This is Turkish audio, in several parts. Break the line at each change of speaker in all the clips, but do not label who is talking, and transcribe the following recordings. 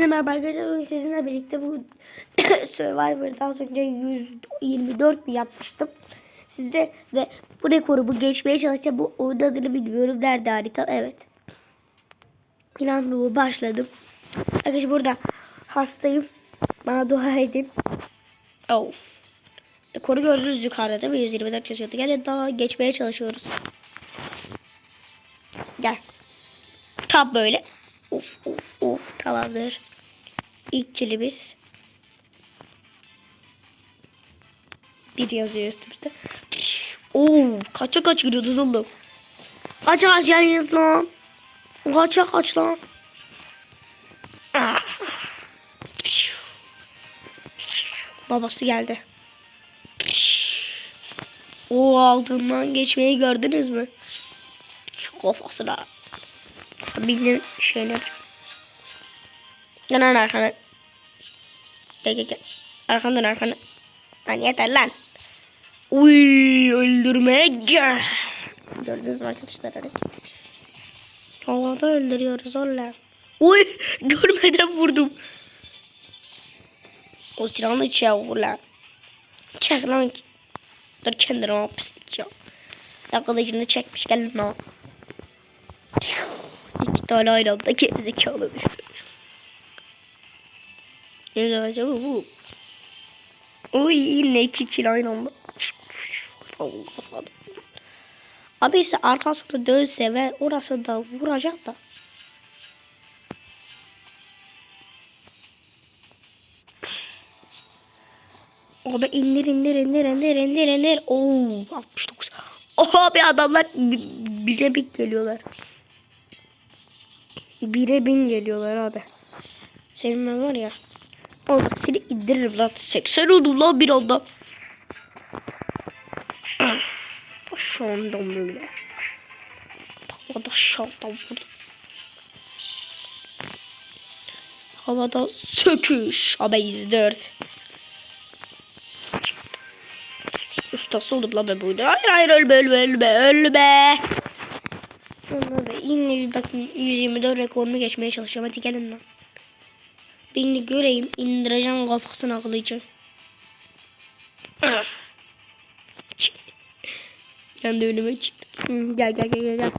Herkese merhaba arkadaşlar. Bugün sizinle birlikte bu Survivor'da az önce 124 mi yapmıştım. Sizde de bu rekoru bu geçmeye çalışacağım. Bu oyun adını bilmiyorum. Nerede harita? Evet. İnan bu başladım. Arkadaşlar burada hastayım. Bana dua edin. Of. Rekoru gördünüz yukarıda değil mi? 124 yazıyordu. Gel daha geçmeye çalışıyoruz. Gel. Tam böyle. Of of of tamamdır. İlk kilimiz. Bir yazıyor üstümüzde. Oo, kaça kaç giriyoruz oğlum? Kaça kaç yayınız lan? Kaça kaç lan? Babası geldi. O altından geçmeyi gördünüz mü? Kafasına. Bildiğin şeyler. Lan arkana. Gel gel gel. Arkamdan arkana. Lan yeter lan. Uy öldürmeye. Gördünüz mü arkadaşlar hareket. Havada öldürüyoruz oğlum. Uy görmeden vurdum. O silahını çek ulan. Çek lan. Dur kendine o pislik ya. Arkadaşını çekmiş gelin lan. İki tane aynı anda gerizekalı düştü. Ne acaba bu? Uy yine iki kilo aynı anda. Abi ise arkasında dönse ve orası da vuracak da. Abi indir indir indir indir indir indir. Oo 69. Oha abi adamlar bi- bire bir geliyorlar. Bire bin geliyorlar abi. Senin ben var ya. Bak seni indiririm lan. 80 oldum lan bir anda. Aşağıdan böyle. Havada aşağıdan vurdum. Havada söküş. Abi 104. Ustası oldum lan ben burada. Hayır hayır ölme ölme ölme ölme. Abi yine bakın 124 rekorunu geçmeye çalışıyorum. Hadi gelin lan. Beni göreyim indireceğim kafasını akıllıca. Kendi önüme çıktı. Gel gel gel gel gel.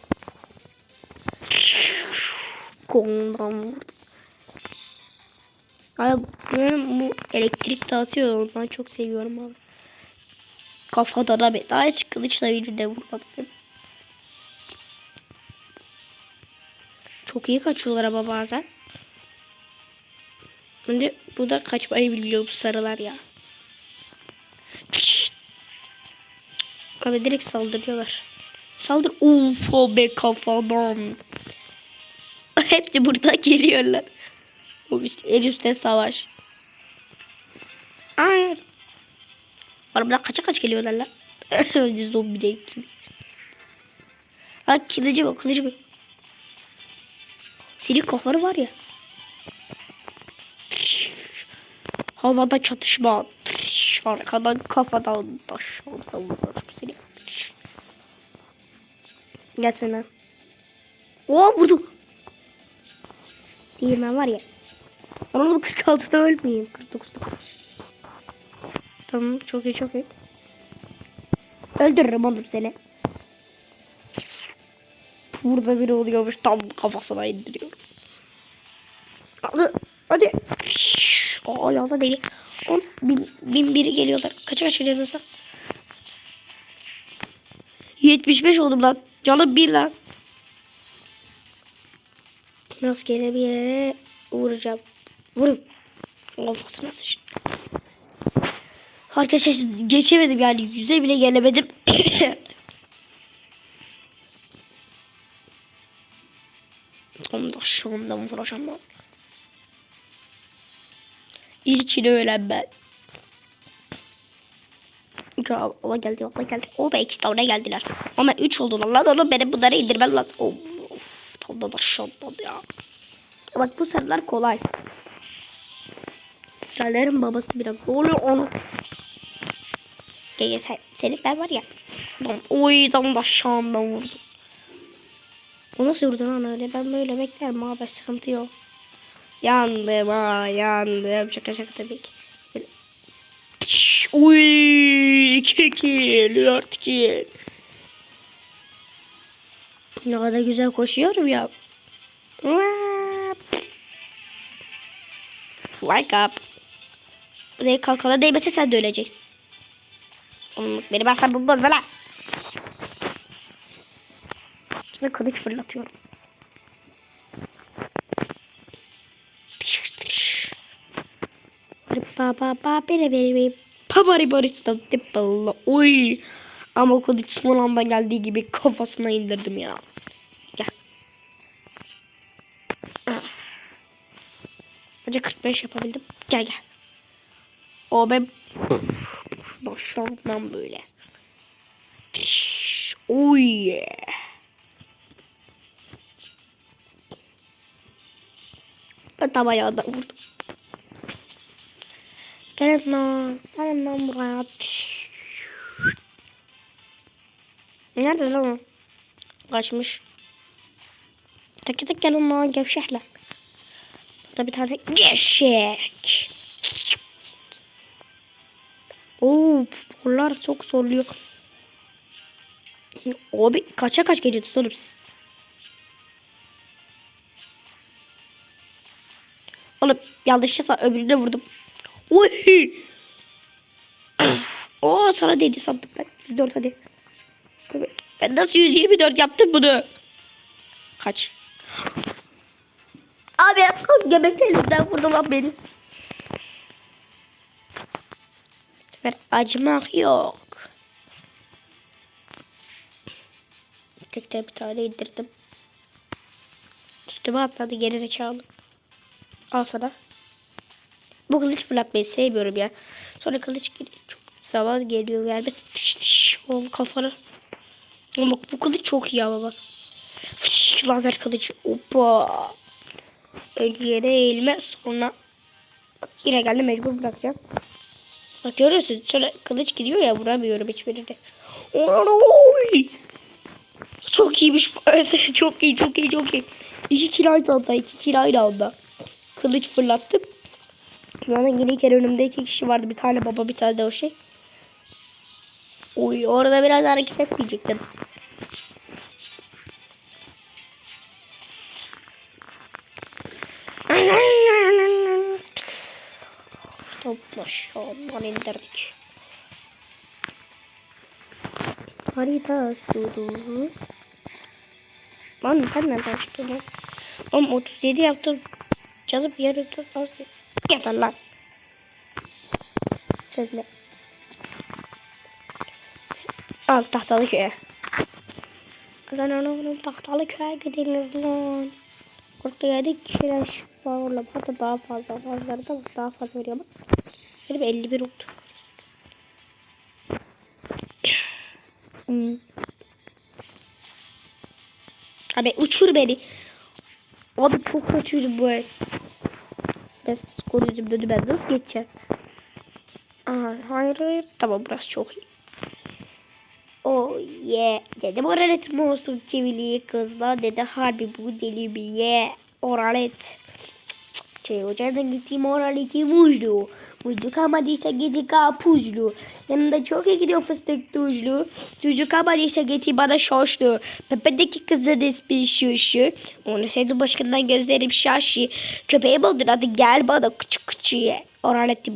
Kolundan vurdum. Abi benim bu elektrik dağıtıyor ondan çok seviyorum abi. Kafada da be. Daha hiç kılıçla birbirine vurmadım. Çok iyi kaçıyorlar ama bazen. Şimdi bu da kaçmayı biliyor bu sarılar ya. Abi direkt saldırıyorlar. Saldır. Uf be kafadan. Hepsi burada geliyorlar. O işte el üstte savaş. Hayır. Arabalar kaça kaç geliyorlar lan. Zombi değil gibi. Ha kılıcı bak kılıcı bak. Senin kafanı var ya. Havada çatışma. Arkadan kafadan aşağıdan vuracağım seni. Gelsene. Oo vurdum. Değil ben var ya. Ama bu 46'da ölmeyeyim. 49'da. Tamam çok iyi çok iyi. Öldürürüm oğlum seni. Burada biri oluyormuş tam kafasına indiriyorum. Hadi. Hadi. Aa ayağına değil. On, bin, bin biri geliyorlar. Kaça kaç geliyorlar? 75 oldum lan. Canım bir lan. Rastgele bir yere vuracağım. Vurun. Kafasına sıçtım. Arkadaşlar geçemedim yani yüze bile gelemedim. Şu andan vuracağım. İlkini ölen ben. Ya Allah geldi Allah geldi. O be iki tane geldiler. Ama üç oldular lan oğlum benim bunları indirmem lazım. Of, of tam da aşağıdan ya. Bak bu sarılar kolay. Sarıların babası biraz oluyor onu. Gel gel sen, seni ben var ya. Oy tam da aşağıdan vurdum. O nasıl vurdu lan öyle? Ben böyle beklerim abi sıkıntı yok. Yandım ha yandım. Şaka şaka tabii ki. Böyle- Uy 2 kill 4 kill. Ne kadar güzel koşuyorum ya. Wake up. Buraya kalkana değmese sen de öleceksin. Beni ben bu bozma lan. Şimdi kılıç fırlatıyorum. Ba ba ba bere bere. Pabari barista tippalla. Oy. Ama kılıç son anda geldiği gibi kafasına indirdim ya. Gel. Önce 45 yapabildim. Gel gel. O ben başlamam böyle. Oy yeah. Ben tam ayağından vurdum. Gelin lan. Gelin lan buraya. Nerede lan o? Kaçmış. Tek tek gelin lan gevşekler. Burada bir tane gevşek. Oo, bunlar çok zorluyor. Abi kaça kaç geliyorsunuz oğlum siz? Oğlum yanlışlıkla öbürüne vurdum. Oy! Oo sana değdi sandım ben. 104 hadi. Ben nasıl 124 yaptım bunu? Kaç? Abi göbek elimden vurdum lan beni. Sefer acımak yok. Tekrar bir tane indirdim. Üstüme atladı gerizekalı. Al sana. Bu kılıç fırlatmayı sevmiyorum ya. Sonra kılıç geliyor. Çok zaman geliyor gelmesi. Tiş tiş. Oğlum kafana. Ama bak bu kılıç çok iyi ama bak. Fış, lazer kılıcı. Hoppa. Yere eğilme sonra. Bak, yine geldi mecbur bırakacağım. Bak görüyorsun sonra kılıç gidiyor ya vuramıyorum hiçbirini. Oy! Çok iyiymiş. çok iyi çok iyi çok iyi. İki kilo aynı anda iki kilo aynı anda. Kılıç fırlattım. Yine kere önümde iki kişi vardı. Bir tane baba bir tane de o şey. Uy orada biraz hareket etmeyecektim. Topla ondan indirdik. Harita suru. Lan sen nereden çıktın? Oğlum 37 yaptım. Canım yarıda az. Yeter lan. Sözle. Al tahtalı köye. Lan lan tahtalı köye gidiniz lan. Burada yedik kişiler şifalarla hatta daha fazla bazıları da daha fazla veriyor bak. Benim 51 oldu. Hmm. Abi uçur beni. Abi çok kötüydü bu el. Ben skor yüzümden ben nasıl geçeceğim? Aa, hayır hayır. Tamam burası çok iyi. Oh yeah. Dedim oralet olsun çivili kızlar. Dedi harbi bu deli bir ye. Oralet. Şey hocadan gittiğim oraleti muzlu. Muzlu kalmadıysa gidi kapuzlu. Yanında çok iyi gidiyor fıstık tuzlu. Tuzlu kalmadıysa geti bana şoşlu. Pepedeki kızı despi şuşu. Onu sevdi başkandan gözlerim şaşı. Köpeği buldun hadi gel bana küçük ye. Oraleti.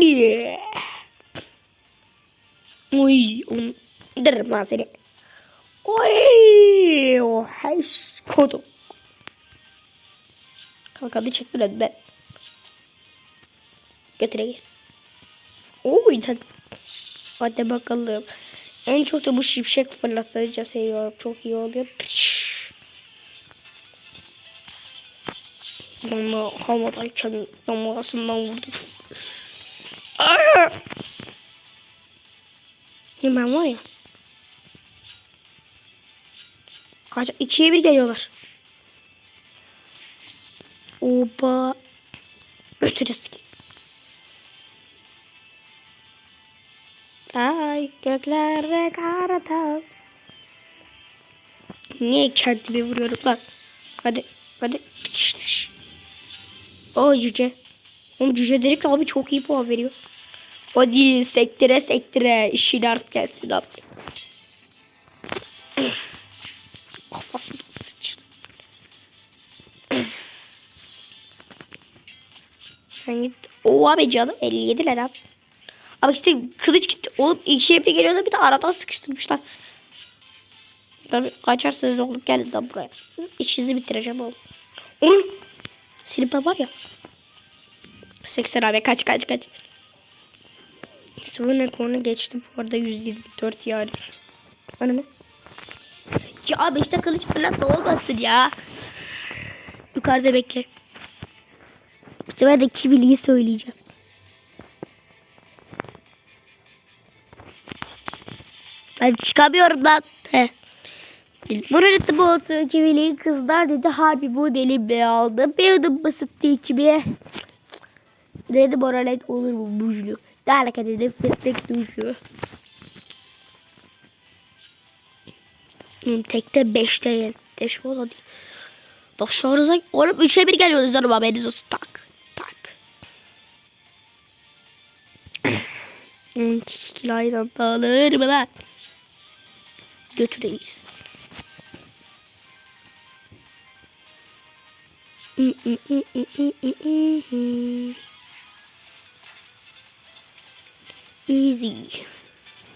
Yeah. Uy, indiririm lan seni. Oy, o heş kodu. Kanka hadi çektir hadi ben. Götüreyiz. Oy hadi. Hadi bakalım. En çok da bu şipşek fırlatıcı seviyorum. Çok iyi oluyor. Bana havadayken damarasından vurdum. Aa! Ben var ya. Kaç? ikiye bir geliyorlar. Oba. Ötürüz ki. Ay göklerde karata. Niye kendimi vuruyorum lan? Hadi hadi. Tış tış. Aa cüce. Oğlum cüce dedik abi çok iyi puan veriyor. Hadi sektire sektire. İşin artık gelsin abi. Kafasına Sen git. Oo abi canım 57 lira. Abi işte kılıç gitti. Oğlum iki yapı geliyorlar bir de aradan sıkıştırmışlar. Tabii kaçarsınız oğlum gelin lan buraya. İşinizi bitireceğim oğlum. Onun silipler var ya. 80 abi kaç kaç kaç. Sonra konu geçtim. Bu arada 124 yani. Anne. Ya abi işte kılıç falan da olmasın ya. Yukarıda bekle. Bu sefer de kiviliyi söyleyeceğim. Ben çıkamıyorum lan. He. Burada bu olsun kiviliyi kızlar dedi. Harbi bu deli be aldı. Bir adım basıttı içime. Dedi moralet olur mu buzlu. Dalaka dedi fıstık duşu. Hmm, tekte beşte değil. Beş mi oldu? Taşlarınıza oğlum üçe bir geliyoruz canım haberiniz olsun. Tak. Hmm, kilaydan dağılır mı lan? Götüreyiz. Easy.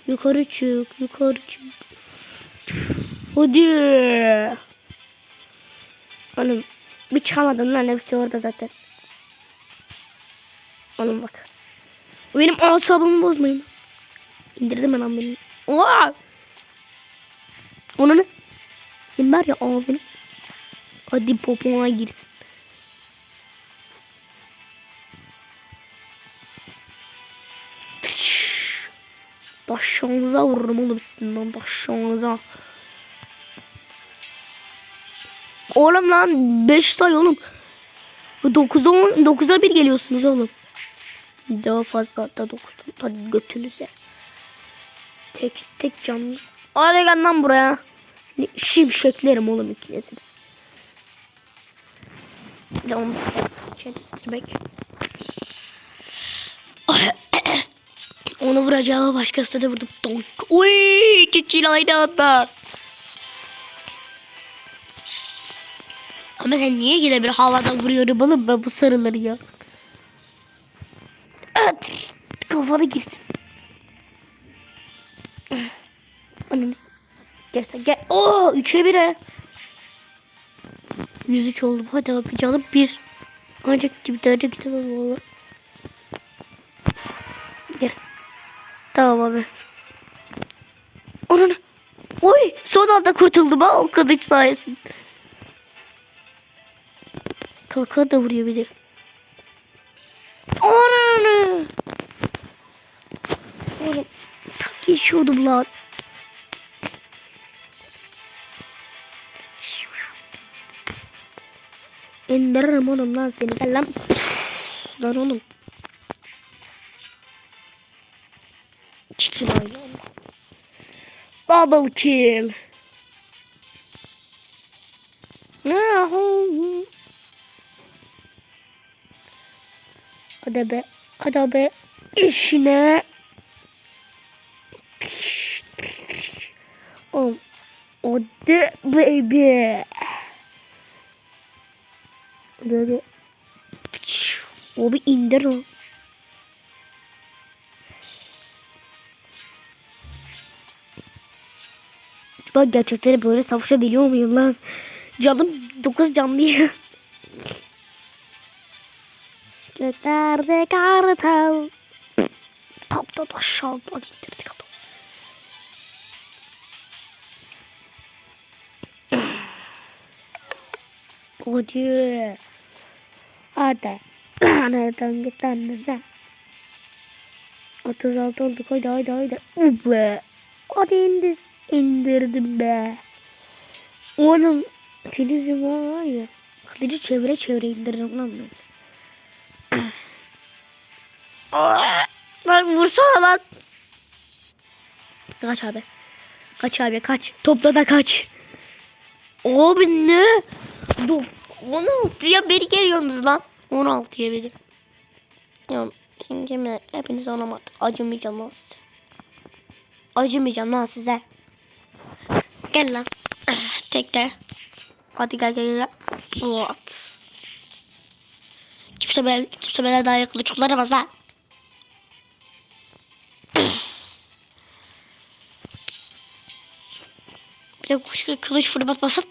Yukarı çık, yukarı çık. Hadi. Oğlum bir çıkamadım lan hepsi orada zaten. Oğlum bak. Benim asabımı bozmayın. İndirdim ben lan benim. Oha! Onu ne? Kim var ya abim? Hadi popona girsin. Başınıza vururum oğlum sizin başınıza. Oğlum lan 5 say oğlum. 9'a 10 9'a 1 geliyorsunuz oğlum. Daha fazla hatta 9'dan hadi götünüze. Tek tek canlı. Lan buraya. Şimdi şimşeklerim oğlum ikinizi de. Tamam. Bek. Onu vuracağıma başkasına da vurdum. Donk. Uy, iki kill aynı anda. Ama sen niye yine bir havada vuruyorum oğlum ben bu sarıları ya. Evet. Kafana girsin. Gel sen gel. Oo, üçe bire. 103 oldum. Hadi abi canım bir. Ancak bir tane gidemem valla. Gel. Tamam abi. Onun. Oy son anda kurtuldum ha o kılıç sayesinde. Kalkan da vuruyor bir de. Onun. Oğlum tam geçiyordum lan. İndiririm oğlum lan seni. Gel lan. Lan oğlum. Çikin oyunu. Double kill. Hadi be. Hadi be. İşine. Oh. Hadi baby. Hadi hadi. O bir indir o. Gerçekten de böyle savaşabiliyor muyum lan? Canım 9 canlı ya. Göklerde kartal. Tapta aşağı gittirdik Hadi. Hadi. Nereden git nereden? 36 olduk haydi haydi haydi. Ube. İndirdim be. Oğlum televizyon var ya. Kılıcı çevire çevire lan ben. Lan vursana lan. Kaç abi. Kaç abi kaç. Topla da kaç. Abi ne? Dur. Onu ya beri geliyorsunuz lan. 16 yemedim. Ya yengeme hepiniz anlamadı. Acımayacağım lan size. Acımayacağım lan size. Gel lan. Tekte. Hadi gel gel gel. What? Kimse böyle, kimse böyle daha yakında kullanamaz lan. Bir de kuş kılıç fırlatmasın.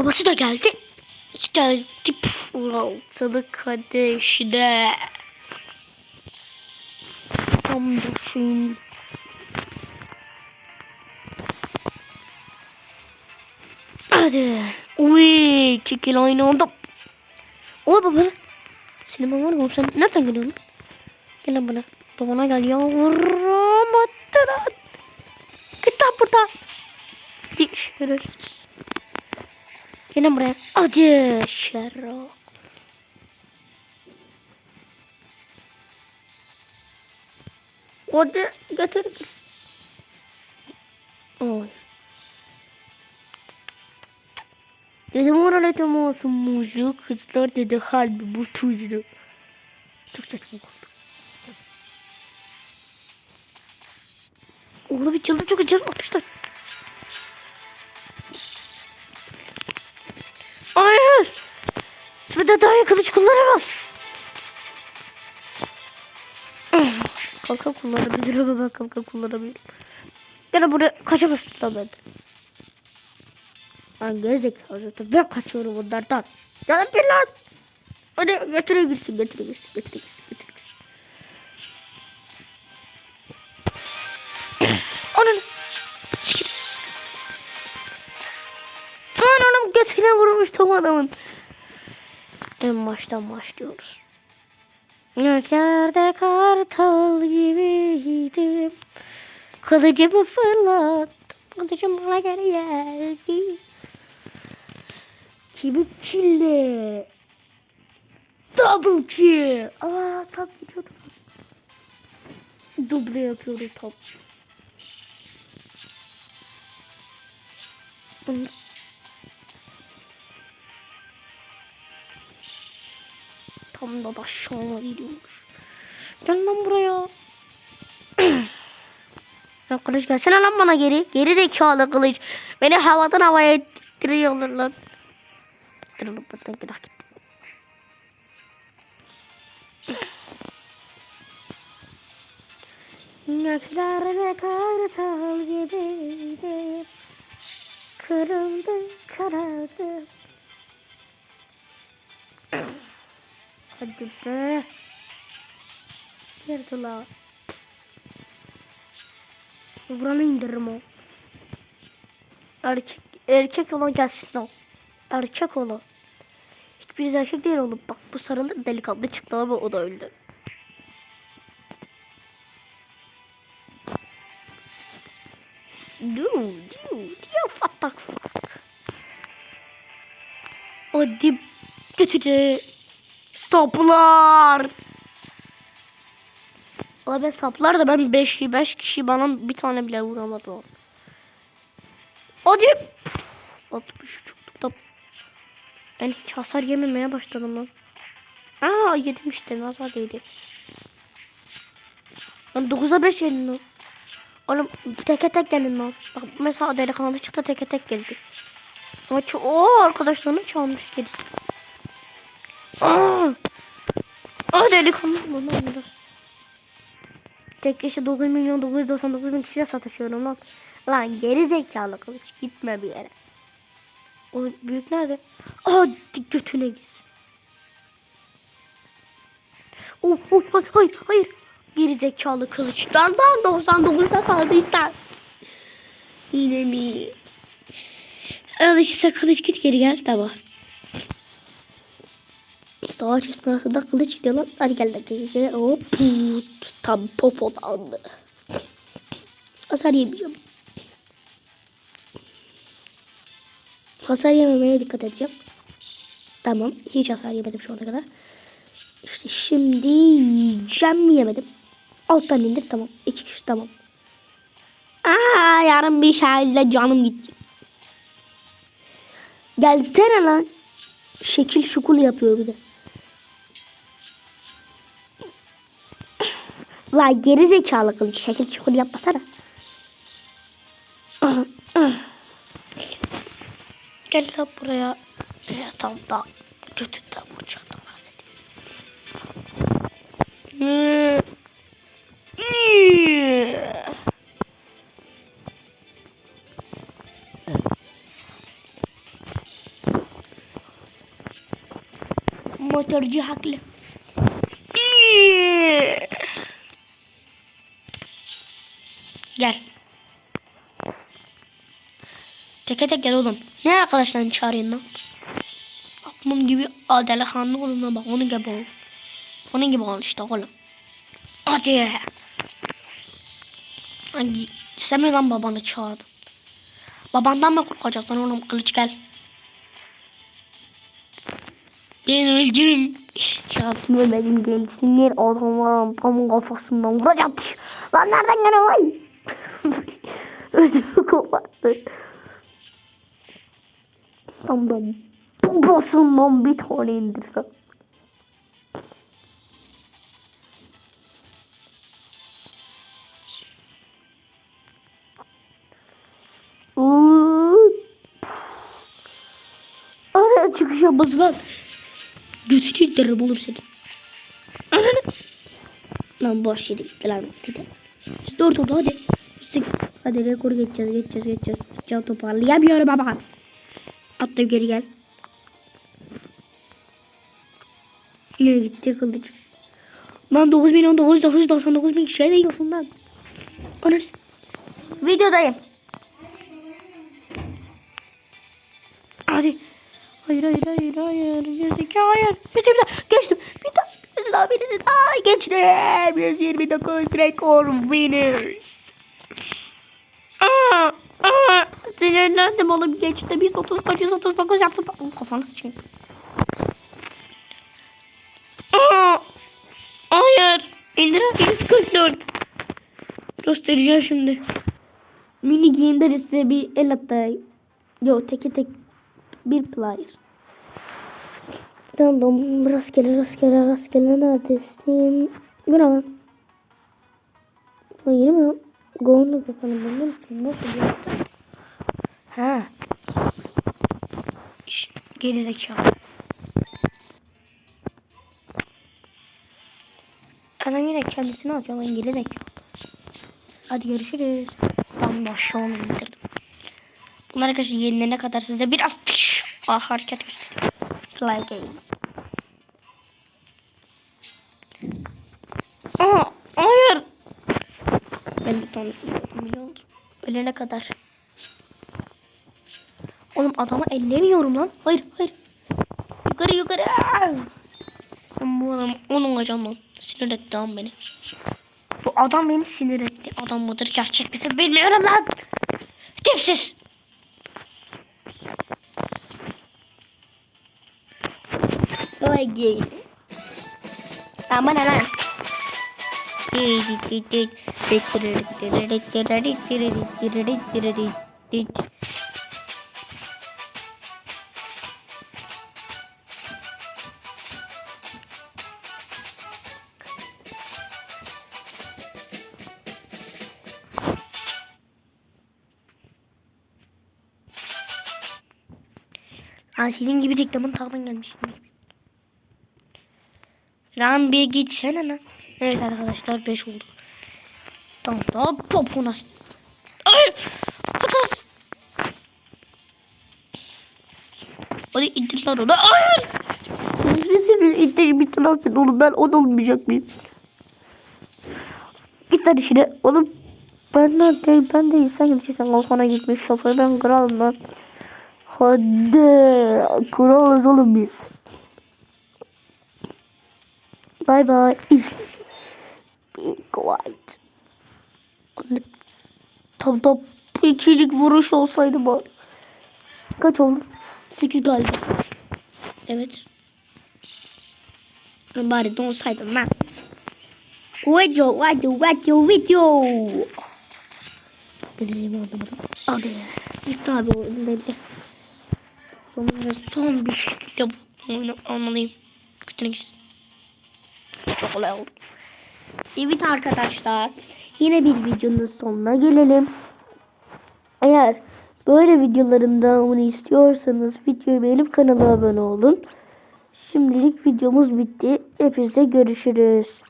Babası da geldi. Geldi. Ortalık kardeşine. Tam da şeyin. Hadi. Uy, iki kilo aynı anda. Oy baba. Senin baban oğlum sen nereden geliyorsun? Gel lan bana. Babana gel yavrum. Attıran. Git lan buradan. Şerefsiz. Gel lan buraya. Hadi şerro. Hadi getir. Oy. Dedim oraladım olsun muzu. Kızlar dedi halbuki bu tuzlu. Çok saçma oldu. Oğlum bir çıldır çok acayip atmışlar. Hayır. Şimdi de daha kılıç kullanamaz. Kalkan kullanabilirim ama ben kalkan kullanamıyorum. Gene buraya kaçamazsın lan ben. Ben gerizekalı zaten. Ben kaçıyorum onlardan. Gel bir lan. Hadi götüre gitsin, götüre gitsin, götüre gitsin. Anam götüne vurmuştum adamın. En baştan başlıyoruz. Göklerde kartal gibiydim. Kılıcımı fırlattım. Kılıcım bana geri geldi. Kimi kille? Double kill. Aa tam gidiyordum. Duble yapıyorum tam. Tam da aşağı gidiyormuş. Gel lan buraya. ya kılıç gelsene lan bana geri. Geri zekalı kılıç. Beni havadan havaya ettiriyorlar lan. Durun buradan bir dakika. Göklerde kartal gibiydim. Kırıldı, karardı. Hadi be. Sırdılar. Vuranı indiririm o. Erkek, erkek olan gelsin o. Erkek olan. Hiçbir erkek değil oğlum. Bak bu sarılı delikanlı çıktı ama o da öldü. Dude, dude, ya fatak fuck. Hadi götüre. Saplar. Abi saplar da ben 5 5 kişi bana bir tane bile vuramadı. Hadi. 60 çok da ben hiç hasar yememeye başladım lan. Aa yedim işte nazar değdi. Ben 9'a 5 yedim lan. Oğlum teke tek gelin lan. Bak mesela delikanlı çıktı teke tek geldi. Ama o arkadaşlarını çalmış geri. Aa! Aa delikanlı lan lan biraz. Tek kişi 9 milyon 999 bin kişiyle satışıyorum lan. Lan geri zekalı kılıç gitme bir yere. O büyük nerede? Aa götüne git. Oh, oh, hayır, hayır, hayır. Geri zekalı kılıçtan da 99'da kaldıysan. Yine mi? Alışırsa kılıç git geri gel tamam. Savaş esnasında kılıç gidiyor lan. Hadi gel gel gel gel. Hop. put, Tam popolandı. Hasar yemeyeceğim. Hasar yememeye dikkat edeceğim. Tamam. Hiç hasar yemedim şu ana kadar. İşte şimdi yiyeceğim yemedim. Alttan indir tamam. İki kişi tamam. Aa, yarın bir şahilde canım gitti. Gelsene lan. Şekil şukul yapıyor bir de. La geri zekalı kılıç. Şekil şukul yapmasana. Gel lan buraya. Ya tam da götünden vuracaktım ben seni. Motorcu haklı. Gel. Teke tek gel oğlum. Ne arkadaşlarını çağırıyorsun lan? Bunun gibi adelehanlı olun lan bak onun gibi ol. Onun gibi ol işte oğlum. Hadi. Sen mi lan babanı çağırdın? Babandan mı korkacaksın oğlum kılıç gel. Ben öldüm. Şansım ölmedim gelsinler adamların tam kafasından vuracağım. Lan nereden geliyor lan? Ödümü koparttı. Tam da babasından bir tane indirsem. Araya çıkış yapması lan. Götünü derim oğlum seni. Lan boş yedi gitti lan gitti dört oldu hadi. Hadi rekoru geçeceğiz geçeceğiz geçeceğiz. Tutacağım toparlayamıyorum baba. Atla geri gel. Ne gitti kılıç. Lan 9 milyon 999 bin kişiye diyorsun lan? Anasını. Videodayım. Hadi. Hayır hayır hayır hayır. Jessica hayır. Bir daha geçtim. Bir daha birisi daha birisi daha geçtim. 129 rekor winners. Sinirlendim oğlum geçti. Biz 39 139 yaptım. Oğlum kafanı sıçayım. Hayır. İndir 144. Göstereceğim şimdi. Mini giyimde size bir el atayım. Yok teke tek bir player. Random rastgele rastgele rastgele neredesin? Bu ne lan? Ha, yeni mi lan? Go'nu bakalım bunun için nasıl yaptı? Şş, Geri zekalı. Anam yine kendisini atıyor lan geri zekalı. Hadi görüşürüz. Da aşağı onu indirdim. Bunlar arkadaşlar yenilene kadar size biraz ah, hareket göstereyim. Play game. Aa, hayır. Ben bir tane biliyor musun? Ölene kadar. Oğlum adamı ellemiyorum lan. Hayır hayır. Yukarı yukarı. Ben bu adam onun olacağım lan. Sinir etti lan beni. Bu adam beni sinir etti. Adam mıdır gerçek misin bilmiyorum lan. Tipsiz. Play game. Aman lan. Aa, senin gibi reklamın tağdan gelmiş. Lan bir gitsene lan. Evet arkadaşlar 5 oldu. Tamam daha popona. Ay! Patas! Hadi indir lan onu. Hayır! Sen bir indir bir transfer oğlum ben o da olmayacak mıyım? Git lan işine oğlum. Ben de ben de sen gideceksen kafana gitmiş şoför ben kralım lan. Hadi kralız oğlum biz. Bye bye. Be quiet. Tam bu ikilik vuruş olsaydı bari. Kaç oldu? 8 galiba. Evet. Bari de olsaydım lan. Video, video, video, video. Delirimi anlamadım. Hadi. Gitti abi oyun belli. Sonunda son bir şekilde bu oyunu almalıyım. Bütün. Çok kolay oldu. Evet arkadaşlar. Yine bir videonun sonuna gelelim. Eğer böyle videoların devamını istiyorsanız videoyu beğenip kanala abone olun. Şimdilik videomuz bitti. Hepinize görüşürüz.